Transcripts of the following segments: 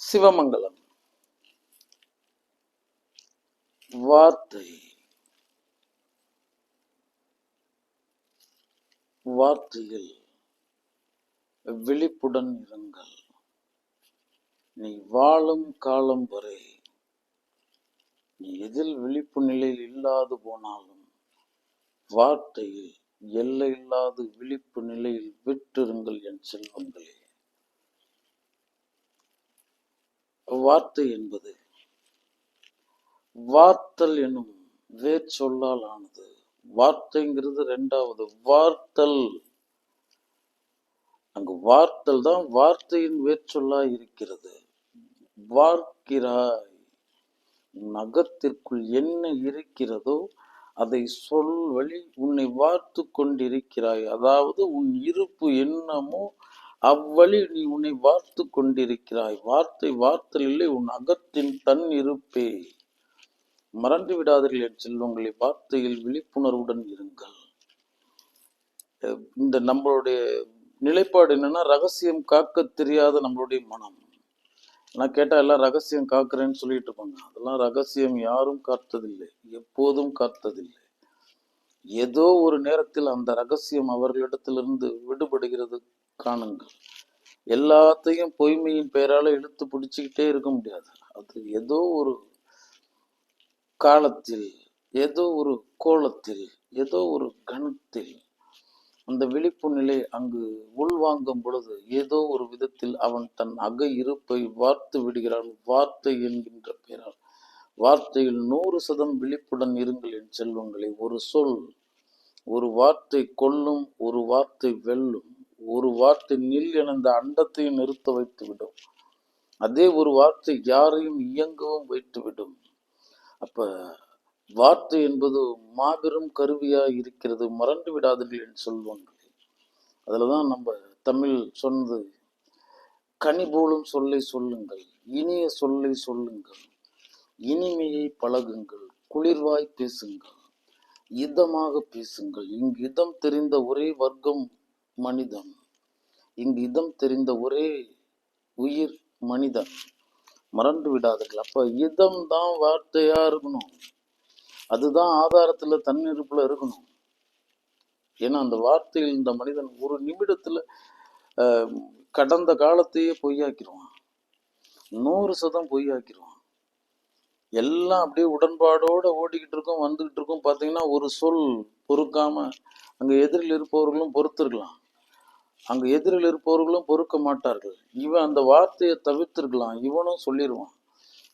சிவமங்கலம். வார்த்தை. வார்த்தையில் விழிப்புடன் இருங்கள். நீ வாழும் காலம் வரை நீ எதில் விழிப்பு நிலையில் இல்லாது போனாலும் வார்த்தையில் எல்லையில்லாது விழிப்பு நிலையில் விட்டிருங்கள் என் செல்வங்களே. வார்த்தை என்பது வார்த்தல் எனும் வேர் சொல்லால் ஆனது வார்த்தைங்கிறது ரெண்டாவது வார்த்தல். அங்கு வார்த்தல் தான் வார்த்தையின் வேர்ச்சொல்லா இருக்கிறது. வார்க்கிறாய். உன் என்ன இருக்கிறதோ அதை சொல் வழி உன்னை வார்த்து கொண்டிருக்கிறாய். அதாவது உன் இருப்பு என்னமோ அவ்வழி நீ உன்னை வார்த்து கொண்டிருக்கிறாய். வார்த்தை வார்த்தல் இல்லை உன் அகத்தின் தன் இருப்பே. மறந்து விடாதீர்கள் என் செல்வங்களை வார்த்தையில் விழிப்புணர்வுடன் இருங்கள். இந்த நம்மளுடைய நிலைப்பாடு என்னன்னா ரகசியம் காக்க தெரியாத நம்மளுடைய மனம். நான் கேட்டா எல்லாம் ரகசியம் காக்குறேன்னு சொல்லிட்டு இருப்பாங்க. அதெல்லாம் ரகசியம் யாரும் காத்ததில்லை எப்போதும் காத்ததில்லை. ஏதோ ஒரு நேரத்தில் அந்த ரகசியம் அவர்களிடத்திலிருந்து விடுபடுகிறது. காணுங்கள் எல்லாத்தையும் பொய்மையின் பெயரால இழுத்து பிடிச்சிக்கிட்டே இருக்க முடியாது. அது ஏதோ ஒரு காலத்தில் ஏதோ ஒரு கோலத்தில் ஏதோ ஒரு கணத்தில் அந்த விழிப்பு நிலை அங்கு உள்வாங்கும் பொழுது ஏதோ ஒரு விதத்தில் அவன் தன் அக இருப்பை வார்த்து விடுகிறான். வார்த்தை என்கின்ற பெயரால். வார்த்தையில் நூறு சதம் விழிப்புடன் இருங்கள் என் செல்வங்களை. ஒரு சொல் ஒரு வார்த்தை கொல்லும் ஒரு வார்த்தை வெல்லும் ஒரு வார்த்தை நில் என இந்த அண்டத்தையும் நிறுத்த வைத்துவிடும். அதே ஒரு வார்த்தை யாரையும் இயங்கவும் வைத்துவிடும். அப்ப வார்த்தை என்பது மாபெரும் கருவியா இருக்கிறது. மறந்து விடாதீர்கள் என்று சொல்வாங்க அதுலதான் நம்ம தமிழ் சொன்னது கனி போலும் சொல்லை சொல்லுங்கள் இனிய சொல்லை சொல்லுங்கள் இனிமையை பழகுங்கள் குளிர்வாய் பேசுங்கள் இதமாக பேசுங்கள். இங்கு இதம் தெரிந்த ஒரே வர்க்கம் மனிதன் இந்த இதம் தெரிந்த ஒரே உயிர் மனிதன். மறந்து விடாதீர்கள். அப்ப இதம் தான் வார்த்தையா இருக்கணும். அதுதான் ஆதாரத்துல தன்னிருப்புல இருக்கணும். ஏன்னா அந்த வார்த்தையில் இந்த மனிதன் ஒரு நிமிடத்துல கடந்த காலத்தையே பொய்யாக்கிடுவான் நூறு சதம் பொய்யாக்கிடுவான் எல்லாம் அப்படியே உடன்பாடோட ஓடிக்கிட்டு இருக்கும் வந்துகிட்டு இருக்கும். பாத்தீங்கன்னா ஒரு சொல் பொறுக்காம அங்க எதிரில் இருப்பவர்களும் பொறுத்திருக்கலாம். அங்க எதிரில் இருப்பவர்களும் பொறுக்க மாட்டார்கள். இவன் அந்த வார்த்தையை தவிர்த்திருக்கலாம். இவனும் சொல்லிடுவான்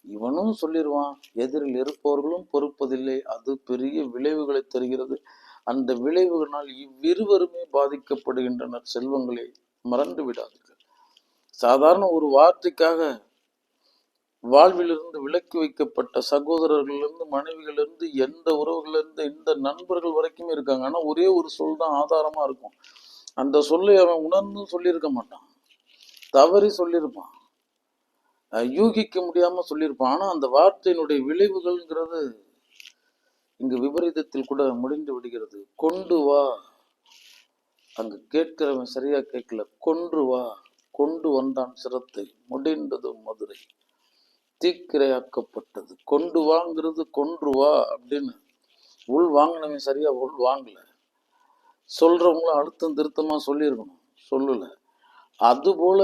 இவனும் சொல்லிடுவான் எதிரில் இருப்பவர்களும் பொறுப்பதில்லை. அது பெரிய விளைவுகளை தருகிறது. அந்த விளைவுகளால் இவ்விருவருமே பாதிக்கப்படுகின்றனர். செல்வங்களை மறந்து விடாதீர்கள். சாதாரண ஒரு வார்த்தைக்காக வாழ்விலிருந்து விலக்கி வைக்கப்பட்ட சகோதரர்களிலிருந்து மனைவிகளிலிருந்து எந்த உறவுகளிலிருந்து இந்த நண்பர்கள் வரைக்குமே இருக்காங்க. ஆனால் ஒரே ஒரு சொல் தான் ஆதாரமா இருக்கும். அந்த சொல்லை அவன் உணர்ந்து சொல்லியிருக்க மாட்டான். தவறி சொல்லியிருப்பான். யூகிக்க முடியாம சொல்லியிருப்பான். ஆனால் அந்த வார்த்தையினுடைய விளைவுகள்ங்கிறது இங்கு விபரீதத்தில் கூட முடிந்து விடுகிறது. கொண்டு வா. அங்கு கேட்கிறவன் சரியா கேட்கல. கொன்று வா. கொண்டு வந்தான் சிரத்தை. முடிந்தது மதுரை. தீக்கிரையாக்கப்பட்டது. கொண்டு வாங்கிறது கொன்று வா அப்படின்னு உள் வாங்கினவன் சரியா உள் வாங்கல. சொல்றவங்களும் அழுத்தம் திருத்தமா சொல்லியிருக்கணும். சொல்லல. அதுபோல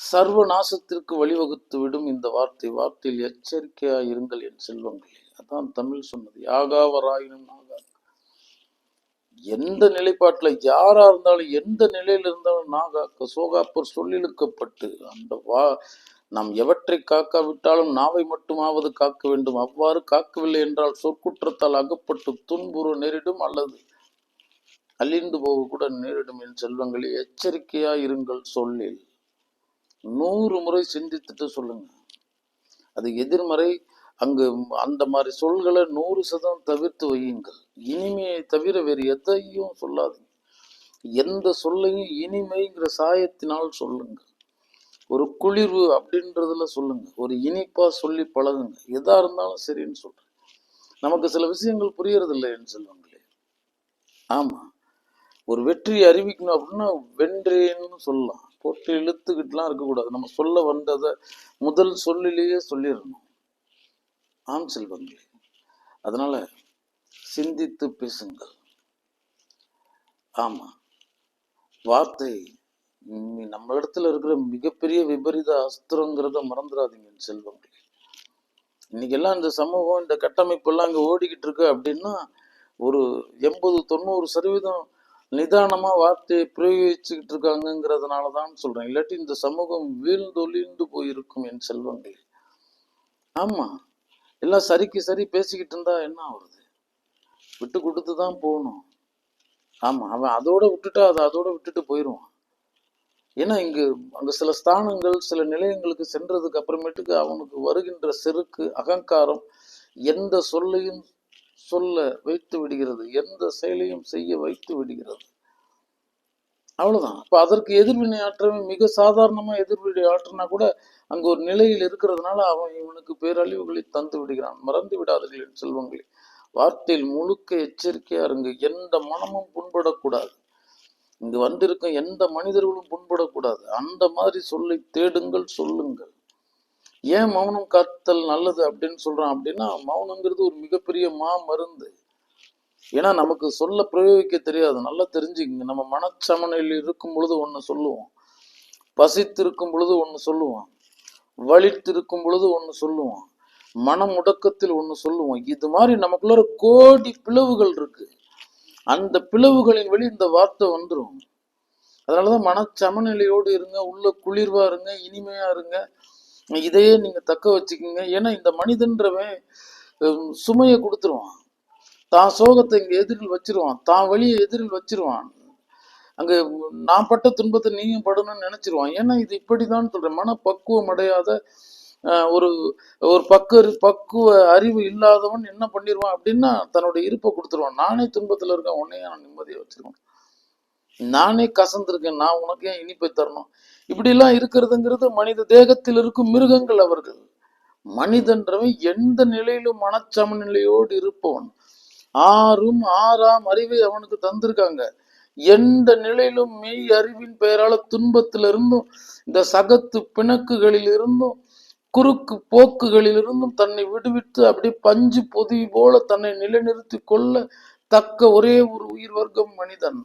சர்வ நாசத்திற்கு வழிவகுத்து விடும் இந்த வார்த்தை வார்த்தையில் எச்சரிக்கையா இருங்கள் என் செல்வங்களே. அதான் தமிழ் சொன்னது. யாகாவராயினும் நாகா எந்த நிலைப்பாட்டுல யாரா இருந்தாலும் எந்த நிலையில இருந்தாலும் நாகாக்க சோகாப்பர் சொல்லிழுக்கப்பட்டு அந்த வா நாம் எவற்றை காக்காவிட்டாலும் நாவை மட்டுமாவது காக்க வேண்டும். அவ்வாறு காக்கவில்லை என்றால் சொற்குற்றத்தால் அகப்பட்டு துன்புற நேரிடும் அல்லது அழிந்து போக கூட நேரிடும் என் செல்வங்களே எச்சரிக்கையா இருங்கள் சொல்லில். நூறு முறை சிந்தித்துட்டு சொல்லுங்க. அது எதிர்மறை அங்கு அந்த மாதிரி சொல்களை நூறு சதம் தவிர்த்து வையுங்கள். இனிமையை தவிர வேறு எதையும் சொல்லாதீங்க. எந்த சொல்லையும் இனிமைங்கிற சாயத்தினால் சொல்லுங்க. ஒரு குளிர்வு அப்படின்றதுல சொல்லுங்க. ஒரு இனிப்பா சொல்லி பழகுங்க. எதா இருந்தாலும் சரின்னு சொல்றேன். நமக்கு சில விஷயங்கள் புரியறது என் செல்வங்களே. ஆமா. ஒரு வெற்றியை அறிவிக்கணும் அப்படின்னா வென்றேன்னு சொல்லலாம். போட்டு இழுத்துக்கிட்டுலாம் இருக்கக்கூடாது. நம்ம சொல்ல வந்ததை முதல் சொல்லிலேயே சொல்லிடணும். ஆம் செல்வங்களே அதனால சிந்தித்து பேசுங்கள். ஆமா வார்த்தை ம், நம்ம இடத்துல இருக்கிற மிகப்பெரிய விபரீத அஸ்திரங்கிறத மறந்துடாதீங்க என் செல்வங்களே. இன்னைக்கெல்லாம் இந்த சமூகம் இந்த கட்டமைப்பு எல்லாம் ஓடிக்கிட்டு இருக்கு அப்படின்னா ஒரு எண்பது தொண்ணூறு சதவீதம் நிதானமா வார்த்தையை பிரயோகிச்சுக்கிட்டு இருக்காங்கிறதுனால தான் சொல்றேன். இல்லாட்டி இந்த சமூகம் வீழ்ந்தொழிந்து போயிருக்கும் என் செல்வங்கள். ஆமா. எல்லாம் சரிக்கு சரி பேசிக்கிட்டு இருந்தா என்ன ஆகுறது விட்டு கொடுத்து தான் போகணும். ஆமா அவன் அதோட விட்டுட்டா அதை அதோட விட்டுட்டு போயிடுவான் ஏன்னா இங்கு அங்க சில ஸ்தானங்கள் சில நிலையங்களுக்கு சென்றதுக்கு அப்புறமேட்டுக்கு அவனுக்கு வருகின்ற செருக்கு அகங்காரம் எந்த சொல்லையும் சொல்ல வைத்து விடுகிறது. எந்த செயலையும் செய்ய வைத்து விடுகிறது. அவ்வளவுதான். அப்போ அதற்கு எதிர்வினை ஆற்றவன் மிக சாதாரணமா எதிர்வினை ஆற்றினா கூட அங்க ஒரு நிலையில் இருக்கிறதுனால அவன் இவனுக்கு பேரழிவுகளை தந்து விடுகிறான். மறந்து விடாதீர்கள் என் செல்வங்களே. வார்த்தையில் முழுக்க எச்சரிக்கையா இருங்க. எந்த மனமும் புண்படக்கூடாது. இங்கு வந்திருக்கும் எந்த மனிதர்களும் புண்படக்கூடாது. அந்த மாதிரி சொல்லை தேடுங்கள் சொல்லுங்கள். ஏன் மௌனம் காத்தல் நல்லது அப்படின்னு சொல்றான் அப்படின்னா மௌனங்கிறது ஒரு மிகப்பெரிய மா மருந்து. ஏன்னா நமக்கு சொல்ல பிரயோகிக்க தெரியாது. நல்லா தெரிஞ்சுக்கங்க. நம்ம மனச்சமனையில் இருக்கும் பொழுது ஒன்று சொல்லுவோம். பசித்திருக்கும் பொழுது ஒன்று சொல்லுவோம். வலித்திருக்கும் பொழுது ஒன்று சொல்லுவோம். மன முடக்கத்தில் ஒன்று சொல்லுவோம். இது மாதிரி நமக்குள்ள கோடி பிளவுகள் இருக்கு. அந்த பிளவுகளின் வழி இந்த வார்த்தை வந்துடும் அதனாலதான் மனச்சமநிலையோடு இருங்க உள்ள குளிர்வா இருங்க இனிமையா இருங்க. இதையே நீங்க தக்க வச்சுக்கோங்க. ஏன்னா இந்த மனிதன்றவன் சுமையை கொடுத்துருவான். தான் சோகத்தை இங்க எதிரில் வச்சிருவான். தான் வழியை எதிரில் வச்சிருவான். அங்க நான் பட்ட துன்பத்தை நீயும் படணும்னு நினைச்சிருவான். ஏன்னா இது இப்படிதான் சொல்றேன். மனப்பக்குவம் அடையாத ஒரு ஒரு பக்கு பக்குவ அறிவு இல்லாதவன் என்ன பண்ணிடுவான் அப்படின்னா தன்னோட இருப்பை கொடுத்துருவான். நானே துன்பத்துல இருக்கேன். உன்னையே நான் நிம்மதியை வச்சிருக்கேன். நானே கசந்திருக்கேன். நான் உனக்கு ஏன் இனிப்பை தரணும்? இப்படிலாம் இருக்கிறதுங்கிறது மனித தேகத்தில் இருக்கும் மிருகங்கள் அவர்கள். மனிதன்றவன் எந்த நிலையிலும் மனச்சமநிலையோடு இருப்பவன் ஆறும் ஆறாம் அறிவை அவனுக்கு தந்திருக்காங்க. எந்த நிலையிலும் மெய் அறிவின் பெயரால துன்பத்திலிருந்தும் இந்த சகத்து பிணக்குகளில் இருந்தும் குறுக்கு போக்குகளிலிருந்தும் தன்னை விடுவித்து அப்படி பஞ்சு பொதி போல தன்னை நிலைநிறுத்தி கொள்ள தக்க ஒரே ஒரு உயிர் வர்க்கம் மனிதன்.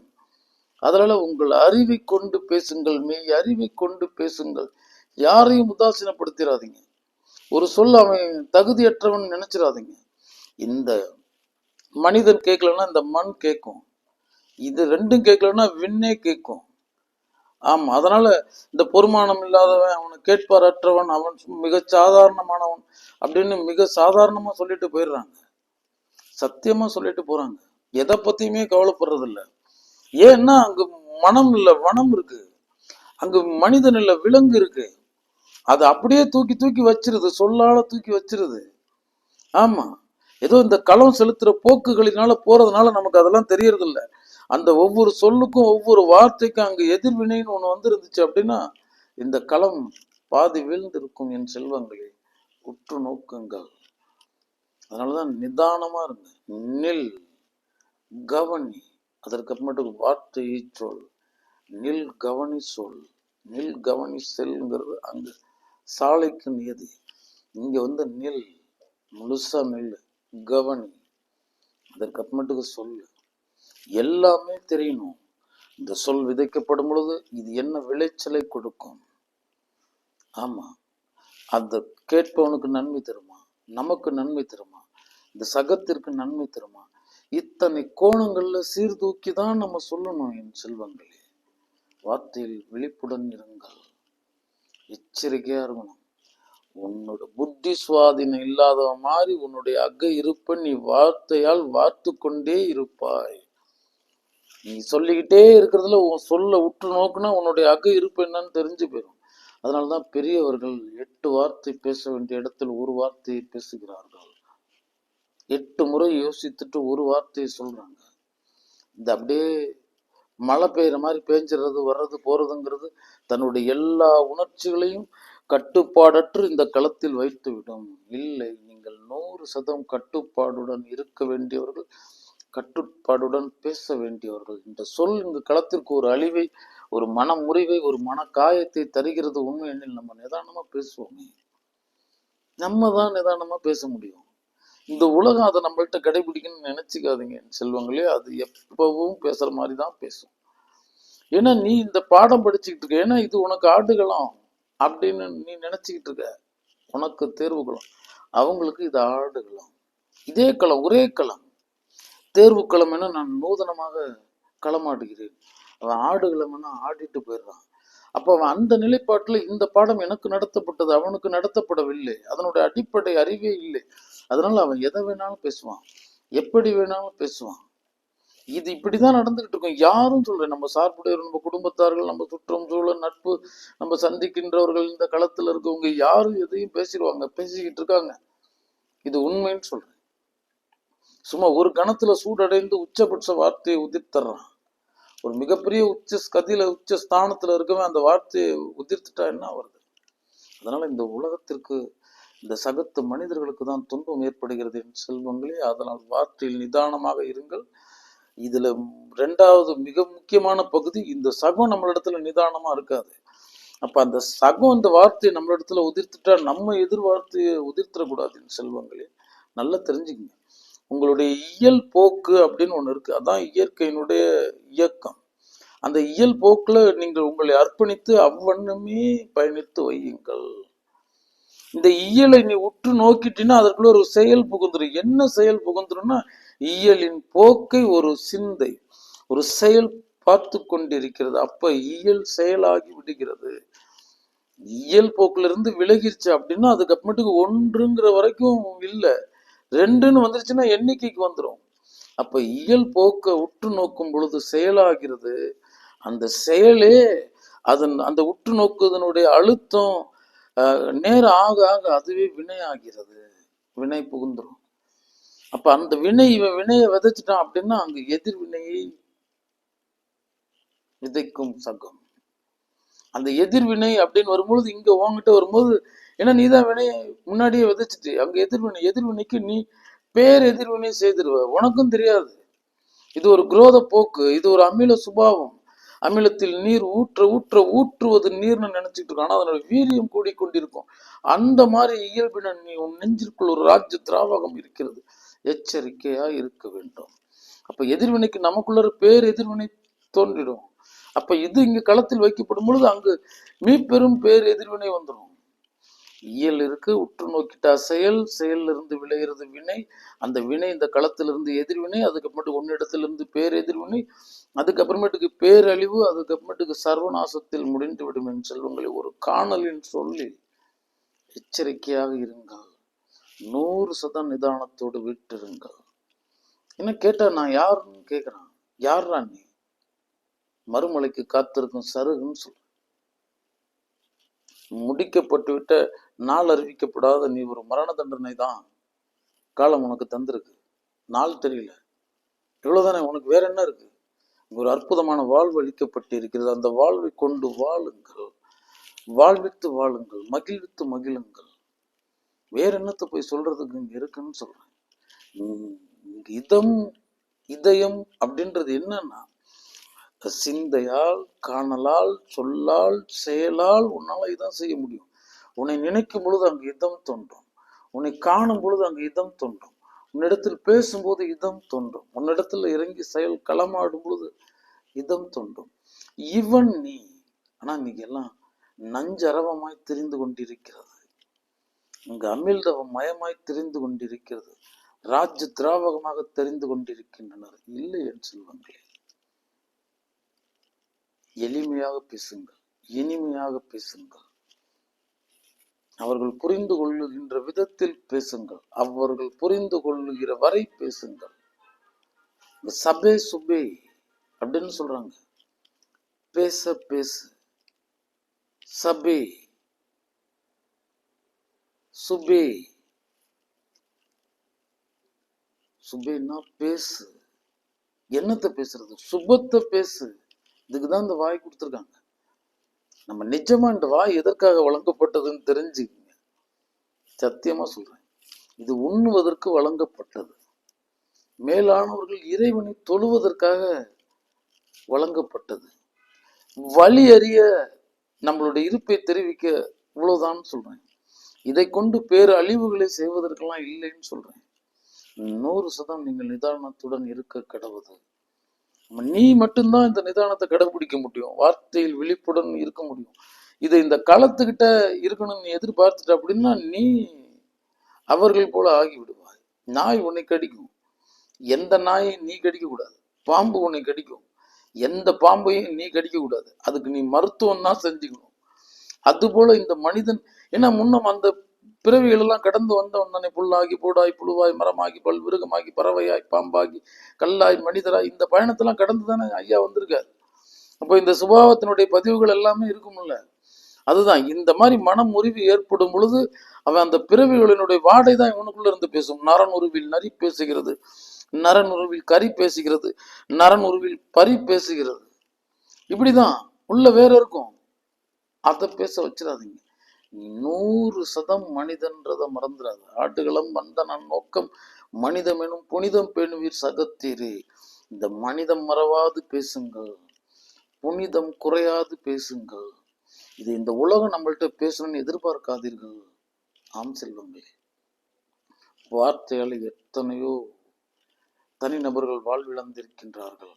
அதனால உங்கள் அறிவை கொண்டு பேசுங்கள் மெய் அறிவை கொண்டு பேசுங்கள். யாரையும் உதாசீனப்படுத்திடாதீங்க ஒரு சொல் அவன் தகுதியற்றவன் நினைச்சிடாதீங்க இந்த மனிதன் கேட்கலன்னா இந்த மண் கேட்கும். இது ரெண்டும் கேட்கலன்னா விண்ணே கேட்கும். ஆமா அதனால இந்த பொறுமானம் இல்லாதவன் அவனை கேட்பாரற்றவன் அவன் மிக சாதாரணமானவன் அப்படின்னு மிக சாதாரணமா சொல்லிட்டு போயிடுறாங்க. சத்தியமா சொல்லிட்டு போறாங்க. எதை பத்தியுமே கவலைப்படுறதில்லை. ஏன்னா அங்க மனம் இல்ல வனம் இருக்கு. அங்க மனிதன் இல்ல விலங்கு இருக்கு. அது அப்படியே தூக்கி தூக்கி வச்சிருது சொல்லால தூக்கி வச்சிருது. ஆமா. ஏதோ இந்த களம் செலுத்துற போக்குகளினால போறதுனால நமக்கு அதெல்லாம் தெரியறது இல்ல அந்த ஒவ்வொரு சொல்லுக்கும் ஒவ்வொரு வார்த்தைக்கும் அங்க எதிர்வினைன்னு ஒண்ணு வந்துருந்துச்சு அப்படின்னா இந்த களம் பாதி வீழ்ந்திருக்கும் என் செல்வங்களே உற்று நோக்குங்கள். அதனாலதான் நிதானமா இருங்க. நில். கவனி. அதற்கு அப்புறமேட்டு வார்த்தையை சொல். நில் கவனி சொல். நில் கவனி செல்ங்கிறது அங்க சாலைக்கு நியதி இங்க வந்து நில் முழுசா நில் கவனி. அதற்கப்புறமேட்டுக்கு சொல்லு எல்லாமே தெரியணும். இந்த சொல் விதைக்கப்படும் பொழுது இது என்ன விளைச்சலை கொடுக்கும்? ஆமா. அந்த கேட்பவனுக்கு நன்மை தருமா? நமக்கு நன்மை தருமா? இந்த சகத்திற்கு நன்மை தருமா? இத்தனை கோணங்கள்ல சீர்தூக்கி தான் நம்ம சொல்லணும் என் செல்வங்களே. வார்த்தையில் விழிப்புடன் இருங்கள். எச்சரிக்கையா இருக்கணும். உன்னோட புத்தி சுவாதீனம் இல்லாத மாதிரி உன்னுடைய அக இருப்ப நீ வார்த்தையால் வார்த்து கொண்டே இருப்பாய். நீ சொல்லிக்கிட்டே இருக்கிறதுல உன் சொல்ல உற்று நோக்குனா உன்னுடைய அக இருப்பு என்னன்னு தெரிஞ்சு போயிடும் அதனாலதான் பெரியவர்கள் எட்டு வார்த்தை பேச வேண்டிய இடத்தில் ஒரு வார்த்தையை பேசுகிறார்கள். எட்டு முறை யோசித்துட்டு ஒரு வார்த்தையை சொல்றாங்க. இந்த அப்படியே மழை பெய்யுற மாதிரி பேஞ்சுறது வர்றது போறதுங்கிறது தன்னுடைய எல்லா உணர்ச்சிகளையும் கட்டுப்பாடற்று இந்த களத்தில் வைத்து விடும். இல்லை நீங்கள் நூறு சதம் கட்டுப்பாடுடன் இருக்க வேண்டியவர்கள் கட்டுப்பாடுடன் பேச வேண்டியவர்கள். இந்த சொல் இந்த களத்திற்கு ஒரு அழிவை ஒரு மன முறிவை ஒரு மன காயத்தை தருகிறது உண்மை எண்ணில் நம்ம நிதானமா பேசுவோமே. நம்ம தான் நிதானமா பேச முடியும். இந்த உலகம் அதை நம்மள்ட்ட கடைபிடிக்கணும்னு நினைச்சுக்காதீங்க செல்வங்களே. அது எப்பவும் பேசுற மாதிரி தான் பேசும். ஏன்னா நீ இந்த பாடம் படிச்சுக்கிட்டு இருக்க. ஏன்னா இது உனக்கு ஆடுகளம் அப்படின்னு நீ நினைச்சுக்கிட்டு இருக்க. உனக்கு தேர்வுகளம். அவங்களுக்கு இது ஆடுகளம். இதே களம் ஒரே களம். தேர்வு களம் என நான் நூதனமாக களமாடுகிறேன். அவன் ஆடுகளம் என ஆடிட்டு போயிடுறான். அப்போ அவன் அந்த நிலைப்பாட்டில் இந்த பாடம் எனக்கு நடத்தப்பட்டது அவனுக்கு நடத்தப்படவில்லை. அதனுடைய அடிப்படை அறிவே இல்லை. அதனால அவன் எதை வேணாலும் பேசுவான். எப்படி வேணாலும் பேசுவான். இது இப்படிதான் நடந்துகிட்டு இருக்கும். யாரும் சொல்றேன் நம்ம சார்புடையவர் நம்ம குடும்பத்தார்கள் நம்ம சுற்றம் சூழல் நட்பு நம்ம சந்திக்கின்றவர்கள் இந்த களத்துல இருக்கவங்க யாரும் எதையும் பேசிடுவாங்க. பேசிக்கிட்டு இருக்காங்க. இது உண்மைன்னு சொல்றேன். சும்மா ஒரு கணத்துல சூடடைந்து உச்சபட்ச வார்த்தையை உதிர்த்தர்றான். ஒரு மிகப்பெரிய உச்ச கதியில உச்ச ஸ்தானத்துல இருக்கவே அந்த வார்த்தையை உதிர்த்துட்டா என்ன வருது அதனால இந்த உலகத்திற்கு இந்த சகத்து மனிதர்களுக்கு தான் துன்பம் ஏற்படுகிறது என் செல்வங்களே. அதனால் வார்த்தையில் நிதானமாக இருங்கள். இதுல ரெண்டாவது மிக முக்கியமான பகுதி இந்த சகம் நம்மளிடத்துல நிதானமா இருக்காது. அப்ப அந்த சகம் இந்த வார்த்தையை நம்மளிடத்துல உதிர்த்துட்டா நம்ம எதிர்வார்த்தையை உதிர்த்திடக்கூடாது என் செல்வங்களே. நல்லா தெரிஞ்சுக்கங்க. உங்களுடைய இயல் போக்கு அப்படின்னு ஒன்று இருக்குது அதான் இயற்கையினுடைய இயக்கம். அந்த இயல் போக்கில் நீங்கள் உங்களை அர்ப்பணித்து அவ்வண்ணமே பயணித்து வையுங்கள். இந்த இயலை நீ உற்று நோக்கிட்டீன்னா அதற்குள்ள ஒரு செயல் புகுந்துடும் என்ன செயல் புகுந்துரும்னா இயலின் போக்கை ஒரு சிந்தை ஒரு செயல் பார்த்து கொண்டிருக்கிறது. அப்ப இயல் செயலாகி விடுகிறது. இயல் போக்குல இருந்து விலகிருச்சு அப்படின்னா அதுக்கப்புறமேட்டுக்கு ஒன்றுங்கிற வரைக்கும் இல்லை. ரெண்டுன்னு வந்துருச்சுன்னா எண்ணிக்கைக்கு வந்துடும் அப்ப இயல் போக்க உற்று நோக்கும் பொழுது செயலாகிறது. அந்த செயலே அதன் அந்த உற்று நோக்குவதனுடைய அழுத்தம் அஹ், நேரம் ஆக ஆக அதுவே வினையாகிறது. வினை புகுந்துடும் அப்ப அந்த வினை இவன் வினையை விதைச்சிட்டான் அப்படின்னா அங்க எதிர்வினையை விதைக்கும் சங்கம். அந்த எதிர்வினை அப்படின்னு வரும்பொழுது இங்க வாங்கிட்டு வரும்போது ஏன்னா நீ தான் வினையை முன்னாடியே விதைச்சிட்டு அங்க எதிர்வினை எதிர்வினைக்கு நீ பேர் எதிர்வினை செய்திருவ. உனக்கும் தெரியாது. இது ஒரு குரோத போக்கு இது ஒரு அமில சுபாவம். அமிலத்தில் நீர் ஊற்ற ஊற்ற ஊற்றுவது நீர்னு நினைச்சிட்டு இருக்கோம் ஆனா அதனோட வீரியம் கூடிக்கொண்டிருக்கும். அந்த மாதிரி இயல்பின நீ உன் நெஞ்சிற்குள் ஒரு ராஜ்ய திராவகம் இருக்கிறது. எச்சரிக்கையா இருக்க வேண்டும். அப்ப எதிர்வினைக்கு நமக்குள்ள ஒரு பேர் எதிர்வினை தோன்றிடும். அப்ப இது இங்க களத்தில் வைக்கப்படும் பொழுது அங்கு மீப்பெரும் பேர் எதிர்வினை வந்துடும். இயல் இருக்கு உற்று நோக்கிட்டா செயல் செயல்ல இருந்து விளையிறது வினை. அந்த வினை இந்த களத்திலிருந்து எதிர்வினை அதுக்கப்புறமேட்டு ஒன்னிடத்திலிருந்து பேர் எதிர்வினை அதுக்கப்புறமேட்டுக்கு பேரழிவு அதுக்கப்புறமேட்டுக்கு சர்வநாசத்தில் முடிந்து விடும் என் செல்வங்களை ஒரு காணலின் சொல்லி எச்சரிக்கையாக இருங்கள். நூறு சத நிதானத்தோடு விட்டிருங்கள். என்ன கேட்டா நான் யாருன்னு கேட்குறான் யார்ரா நீ? மறுமலைக்கு காத்திருக்கும் சருகுன்னு சொல்ற. முடிக்கப்பட்டுவிட்ட நாள் அறிவிக்கப்படாத நீ ஒரு மரண தண்டனை தான் காலம் உனக்கு தந்திருக்கு. நாள் தெரியல. இவ்வளவுதானே உனக்கு வேற என்ன இருக்கு? ஒரு அற்புதமான வாழ்வு அளிக்கப்பட்டு இருக்கிறது அந்த வாழ்வை கொண்டு வாழுங்கள். வாழ்வித்து வாழுங்கள். மகிழ்வித்து மகிழுங்கள். வேற என்னத்தை போய் சொல்றதுக்கு இங்க இருக்குன்னு சொல்றேன். இதம் இதயம் அப்படின்றது என்னன்னா சிந்தையால் காணலால் சொல்லால் செயலால் உன்னால இதான் செய்ய முடியும். உன்னை நினைக்கும் பொழுது அங்கு இதம் தோன்றும். உன்னை காணும் பொழுது அங்கு இதம் தோன்றும். உன்னிடத்தில் பேசும்போது இதம் தோன்றும். உன்னிடத்தில் இறங்கி செயல் களமாடும் பொழுது இதம் தோன்றும். இவன் நீ. ஆனால் நீங்க எல்லாம் நஞ்சரவமாய் தெரிந்து கொண்டிருக்கிறது. இங்கு அமிழ்தவம் மயமாய் தெரிந்து கொண்டிருக்கிறது. ராஜ்ய திராவகமாக தெரிந்து கொண்டிருக்கின்றனர். இல்லை என்று செல்வங்களே. எளிமையாக பேசுங்கள் இனிமையாக பேசுங்கள். அவர்கள் புரிந்து கொள்ளுகின்ற விதத்தில் பேசுங்கள் அவர்கள் புரிந்து கொள்ளுகிற வரை பேசுங்கள். சபே சுபே அப்படின்னு சொல்றாங்க. பேச பேசு. சபே. சுபே. சுபேன்னா பேசு. என்னத்தை பேசுறது? சுபத்தை பேசு. இதுக்கு தான் இந்த வாய் கொடுத்துருக்காங்க. நம்ம நிஜமா இந்த வாய் எதற்காக வழங்கப்பட்டதுன்னு தெரிஞ்சுக்கங்க. சத்தியமா சொல்றேன். இது உண்ணுவதற்கு வழங்கப்பட்டது. மேலானவர்கள் இறைவனை தொழுவதற்காக வழங்கப்பட்டது. வழி அறிய நம்மளுடைய இருப்பை தெரிவிக்க இவ்வளவுதான் சொல்றேன். இதை கொண்டு பேர் அழிவுகளை செய்வதற்கெல்லாம் இல்லைன்னு சொல்றேன். நூறு சதம் நீங்கள் நிதானத்துடன் இருக்க கடவுது. நீ மட்டும்தான் இந்த நிதானத்தை கடைபிடிக்க முடியும். வார்த்தையில் விழிப்புடன் இருக்க முடியும். இதை இந்த களத்துக்கிட்ட இருக்கணும்னு எதிர்பார்த்துட்ட அப்படின்னா நீ அவர்கள் போல ஆகிவிடுவாய். நாய் உன்னை கடிக்கும். எந்த நாயை நீ கடிக்க கூடாது பாம்பு உன்னை கடிக்கும். எந்த பாம்பையும் நீ கடிக்க கூடாது அதுக்கு நீ மருத்துவம் தான் செஞ்சுக்கணும். அதுபோல இந்த மனிதன் ஏன்னா முன்னம் அந்த பிறவிகள் எல்லாம் கடந்து வந்தவன் தானே புல்லாகி பூடாய் புழுவாய் மரமாகி பல் விருகமாகி பறவையாய் பாம்பாகி கல்லாய் மனிதராய் இந்த பயணத்தெல்லாம் கடந்து தானே ஐயா வந்திருக்காரு. அப்போ இந்த சுபாவத்தினுடைய பதிவுகள் எல்லாமே இருக்கும்ல. அதுதான் இந்த மாதிரி மனம் முறிவு ஏற்படும் பொழுது அவன் அந்த பிறவிகளினுடைய வாடை தான் இவனுக்குள்ள இருந்து பேசும். நரன் உருவில் நரி பேசுகிறது நரன் உருவில் கரி பேசுகிறது நரன் உருவில் பரி பேசுகிறது. இப்படிதான் உள்ள வேற இருக்கும். அதை பேச வச்சிடாதீங்க. நூறு சதம் மனிதன்றதை மறந்துடாத ஆட்டுகளம் வந்த நான் நோக்கம் மனிதமெனும் புனிதம் பேணுவீர் சகத்தீரே. இந்த மனிதம் மறவாது பேசுங்கள். புனிதம் குறையாது பேசுங்கள். இது இந்த உலகம் நம்மள்ட்ட பேசணும்னு எதிர்பார்க்காதீர்கள். ஆம் செல்வங்களே. வார்த்தையால் எத்தனையோ தனிநபர்கள் வாழ்விழந்திருக்கின்றார்கள்.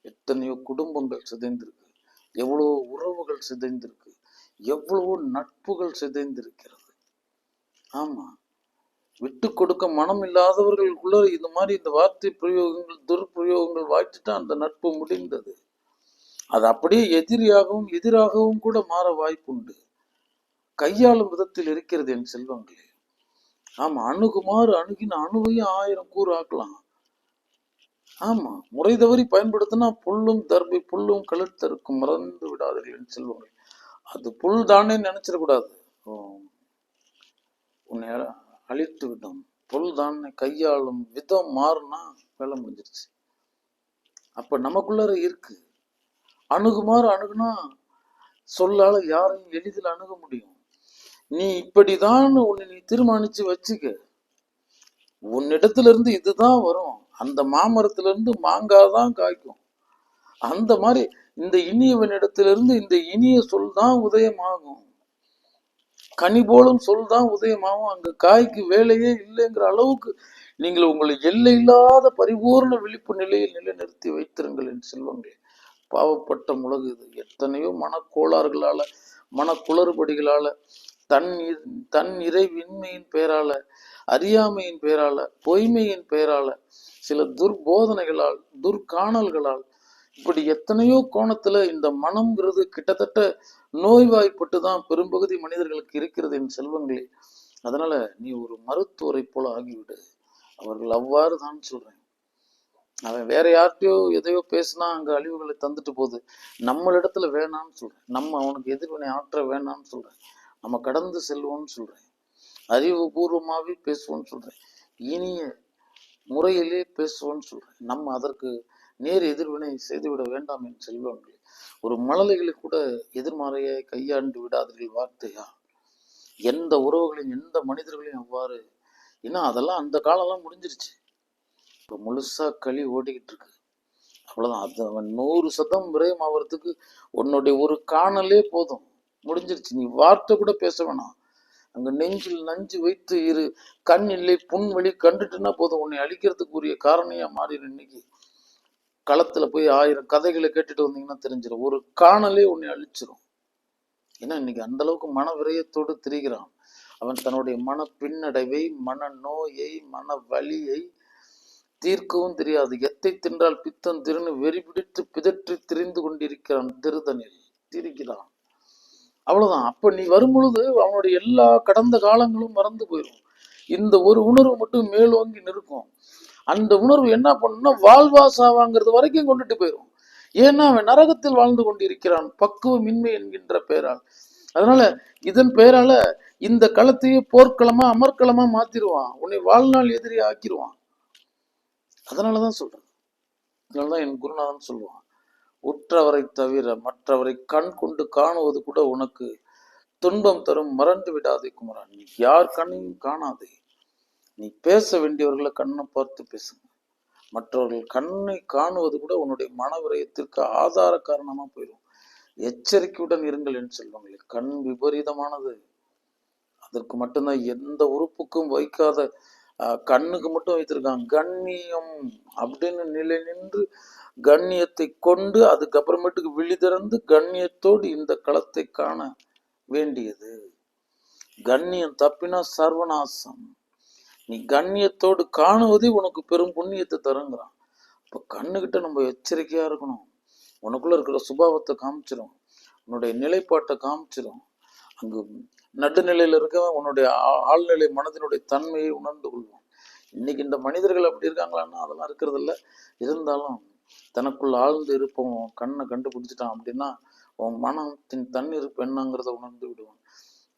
எத்தனையோ குடும்பங்கள் சிதைந்திருக்கு. எவ்வளோ உறவுகள் சிதைந்திருக்கு. எவ்வளவோ நட்புகள் சிதைந்திருக்கிறது. ஆமா. விட்டு கொடுக்க மனம் இல்லாதவர்களுக்குள்ள இந்த மாதிரி இந்த வார்த்தை பிரயோகங்கள் துர்பிரயோகங்கள் வாய்ச்சிட்டா அந்த நட்பு முடிந்தது. அது அப்படியே எதிரியாகவும் எதிராகவும் கூட மாற வாய்ப்புண்டு. கையாளும் விதத்தில் இருக்கிறது என் செல்வங்களே. ஆமா அணுகுமாறு அணுகின அணுவையும் ஆயிரம் கூறாக்கலாம் ஆமா முறை தவறி பயன்படுத்தினா புல்லும் தர்பை புல்லும் கழுத்தருக்கும் மறந்து விடாதீர்கள் என் செல்வங்கள். அது புல் தானே நினைச்சிடக்கூடாது உன்னை அழித்து விடும். புல் தானே கையாளும் விதம் மாறுனா வேலை முடிஞ்சிருச்சு. அப்ப நமக்குள்ளார இருக்கு. அணுகுமாறு அணுகுனா சொல்லால யாரையும் எளிதில் அணுக முடியும். நீ இப்படிதான் உன்னை நீ தீர்மானிச்சு வச்சுக்க. உன்னிடத்துல இருந்து இதுதான் வரும். அந்த மாமரத்துல இருந்து மாங்காய் தான் காய்க்கும். அந்த மாதிரி இந்த இனியவனிடத்திலிருந்து இந்த இனிய சொல் தான் உதயமாகும். கனி போலும் சொல் தான் உதயமாகும். அங்க காய்க்கு வேலையே இல்லைங்கிற அளவுக்கு நீங்கள் உங்களை எல்லை இல்லாத பரிபூர்ண விழிப்பு நிலையில் நிலைநிறுத்தி வைத்திருங்கள் என் செல்வங்களே. பாவப்பட்ட உலகு இது. எத்தனையோ மனக்கோளாறுகளால மனக்குளறுபடிகளால தன் தன் இறைவின்மையின் பெயரால அறியாமையின் பெயரால பொய்மையின் பெயரால சில துர்போதனைகளால் துர்காணல்களால் இப்படி எத்தனையோ கோணத்துல இந்த மனம்ங்கிறது கிட்டத்தட்ட நோய்வாய்ப்பட்டு தான் பெரும்பகுதி மனிதர்களுக்கு இருக்கிறது என் செல்வங்களே. அதனால நீ ஒரு மருத்துவரை போல ஆகிவிடு. அவர்கள் அவ்வாறு தான் சொல்றேன். அவன் வேற யார்கிட்டயோ எதையோ பேசினா அங்க அழிவுகளை தந்துட்டு போகுது. நம்மளிடத்துல வேணாம்னு சொல்றேன். நம்ம அவனுக்கு எதிர்வினை ஆற்ற வேணாம்னு சொல்றேன். நம்ம கடந்து செல்வோம்னு சொல்றேன். அறிவுபூர்வமாவே பேசுவோம்னு சொல்றேன். இனிய முறையிலே பேசுவோம்னு சொல்றேன். நம்ம அதற்கு நேர் எதிர்வினை செய்துவிட வேண்டாம் என் செல்வங்களே. ஒரு மழலைகளை கூட எதிர்மறையை கையாண்டு விடாதீர்கள் வார்த்தையா? எந்த உறவுகளையும் எந்த மனிதர்களையும் அவ்வாறு ஏன்னா அதெல்லாம் அந்த காலம்லாம் முடிஞ்சிருச்சு. இப்போ முழுசா களி ஓடிக்கிட்டு இருக்கு. அவ்வளவுதான். அது அவன் நூறு சதம் விரயம் ஆகிறதுக்கு உன்னுடைய ஒரு காணலே போதும். முடிஞ்சிருச்சு. நீ வார்த்தை கூட பேச வேணாம். அங்க நெஞ்சில் நஞ்சு வைத்து இரு. கண் இல்லை புண்வெளி வழி கண்டுட்டுன்னா போதும். உன்னை அழிக்கிறதுக்குரிய காரணியா மாறிடு இன்னைக்கு. களத்துல போய் ஆயிரம் கதைகளை கேட்டுட்டு வந்தீங்கன்னா தெரிஞ்சிடும் ஒரு காணலே உன்னை அழிச்சிரும். ஏன்னா இன்னைக்கு அந்த அளவுக்கு மன விரயத்தோடு திரிகிறான். அவன் தன்னுடைய மன பின்னடைவை மன நோயை மன வலியை தீர்க்கவும் தெரியாது. எத்தை தின்றால் பித்தம் திருன்னு வெறி பிடித்து பிதற்றி திரிந்து கொண்டிருக்கிறான் திருதனில். திரிக்கிறான் அவ்வளவுதான். அப்ப நீ வரும்பொழுது அவனுடைய எல்லா கடந்த காலங்களும் மறந்து போயிடும் இந்த ஒரு உணர்வு மட்டும் மேலோங்கி நிற்கும். அந்த உணர்வு என்ன பண்ணும்னா வாழ்வாசாவாங்கிறது வரைக்கும் கொண்டுட்டு போயிடும் ஏன்னா அவன் நரகத்தில் வாழ்ந்து கொண்டிருக்கிறான். பக்குவமின்மை என்கின்ற பெயரால். அதனால இதன் பெயரால இந்த களத்தையே போர்க்களமா அமர்க்களமா மாத்திருவான். உன்னை வாழ்நாள் எதிரி ஆக்கிடுவான் அதனாலதான் சொல்றேன். அதனாலதான் என் குருநாதன் சொல்லுவான் உற்றவரை தவிர மற்றவரை கண் கொண்டு காணுவது கூட உனக்கு துன்பம் தரும். மறந்து விடாதே குமரன் நீ யார் கண்ணையும் காணாதே. நீ பேச வேண்டியவர்களை கண்ணை பார்த்து பேசுங்க. மற்றவர்கள் கண்ணை காணுவது கூட உன்னுடைய மன விரயத்திற்கு ஆதார காரணமா போயிடும் எச்சரிக்கையுடன் இருங்கள் என்று சொல்வாங்களே கண் விபரீதமானது. அதற்கு மட்டும்தான் எந்த உறுப்புக்கும் வைக்காத கண்ணுக்கு மட்டும் வைத்திருக்காங்க. கண்ணியம் அப்படின்னு நிலை நின்று கண்ணியத்தை கொண்டு அதுக்கப்புறமேட்டுக்கு விழி திறந்து கண்ணியத்தோடு இந்த களத்தை காண வேண்டியது. கண்ணியம் தப்பினா சர்வநாசம். நீ கண்ணியத்தோடு காணுவதே உனக்கு பெரும் புண்ணியத்தை தருங்கிறான். இப்போ கண்ணுகிட்ட நம்ம எச்சரிக்கையா இருக்கணும். உனக்குள்ள இருக்கிற சுபாவத்தை காமிச்சிரும். உன்னுடைய நிலைப்பாட்டை காமிச்சிடும் அங்கு நடுநிலையில் இருக்கவன் உன்னுடைய ஆழ்நிலை மனதினுடைய தன்மையை உணர்ந்து கொள்வான். இன்னைக்கு இந்த மனிதர்கள் அப்படி இருக்காங்களான்னா அதெல்லாம் இருக்கிறது இல்ல இருந்தாலும் தனக்குள்ள ஆழ்ந்து இருப்பவன் கண்ணை கண்டுபிடிச்சிட்டான் அப்படின்னா உன் மனத்தின் தன்னிருப்பு என்னங்கிறத உணர்ந்து விடுவான்.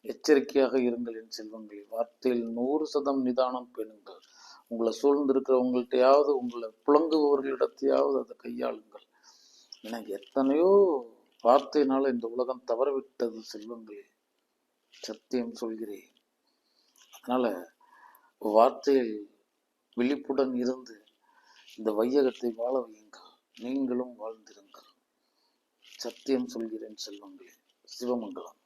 எச்சரிக்கையாக இருங்கள் என் செல்வங்களே. வார்த்தையில் நூறு சதம் நிதானம் பெணுங்கள். உங்களை சூழ்ந்திருக்கிறவங்கள்ட்டையாவது உங்களை புலங்குபவர்களிடத்தையாவது அதை கையாளுங்கள். எனக்கு எத்தனையோ வார்த்தையினால் இந்த உலகம் தவறவிட்டது செல்வங்களே. சத்தியம் சொல்கிறேன். அதனால வார்த்தையில் விழிப்புடன் இருந்து இந்த வையகத்தை வாழ வையுங்கள். நீங்களும் வாழ்ந்திருங்கள். சத்தியம் சொல்கிறேன் செல்வங்களே. சிவமங்கலம்.